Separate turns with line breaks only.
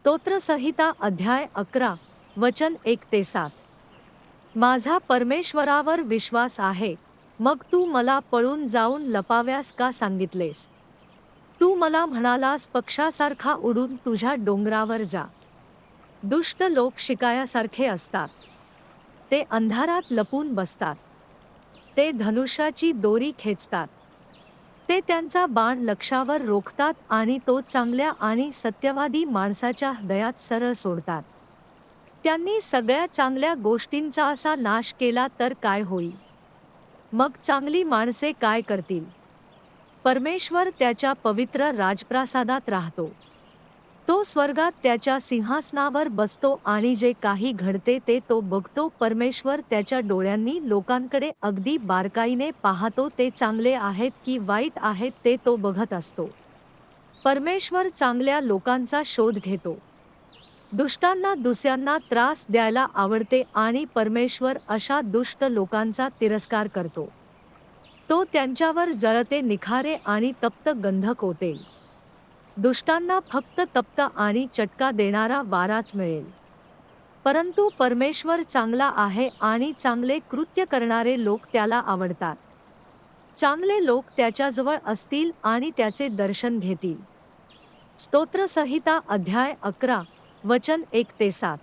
स्तोत्रसंहिता अध्याय अकरा वचन एक ते सात. माझा परमेश्वरावर विश्वास आहे मग तू मला पळून जाऊन लपाव्यास का सांगितलेस? तू मला म्हणालास पक्षासारखा उडून तुझ्या डोंगरावर जा. दुष्ट लोक शिकायासारखे असतात. ते अंधारात लपून बसतात. ते धनुष्याची दोरी खेचतात. ते त्यांचा बाण लक्षावर रोखतात आणि तो चांगल्या आणि सत्यवादी माणसाच्या हृदयात सरळ सोडतात. त्यांनी सगळ्या चांगल्या गोष्टींचा असा नाश केला तर काय होईल? मग चांगली माणसे काय करतील? परमेश्वर त्याच्या पवित्र राजप्रासादात राहतो. तो स्वर्गात त्याच्या सिंहासनावर बसतो आणि जे काही घडते ते तो बघतो. परमेश्वर त्याच्या डोळ्यांनी लोकांकडे अगदी बारकाईने पाहतो. ते चांगले आहेत की वाईट आहेत ते तो बघत असतो. परमेश्वर चांगल्या लोकांचा शोध घेतो. दुष्टांना दुसऱ्यांना त्रास द्यायला आवडते आणि परमेश्वर अशा दुष्ट लोकांचा तिरस्कार करतो. तो त्यांच्यावर जळते निखारे आणि तप्त गंधक होते. दुष्टांना फक्त तप्त आणि चटका देणारा वाराच मिळेल. परंतु परमेश्वर चांगला आहे आणि चांगले कृत्य करणारे लोक त्याला आवडतात. चांगले लोक त्याच्याजवळ असतील आणि त्याचे दर्शन घेतील. स्तोत्रसंहिता अध्याय अकरा वचन एक ते सात.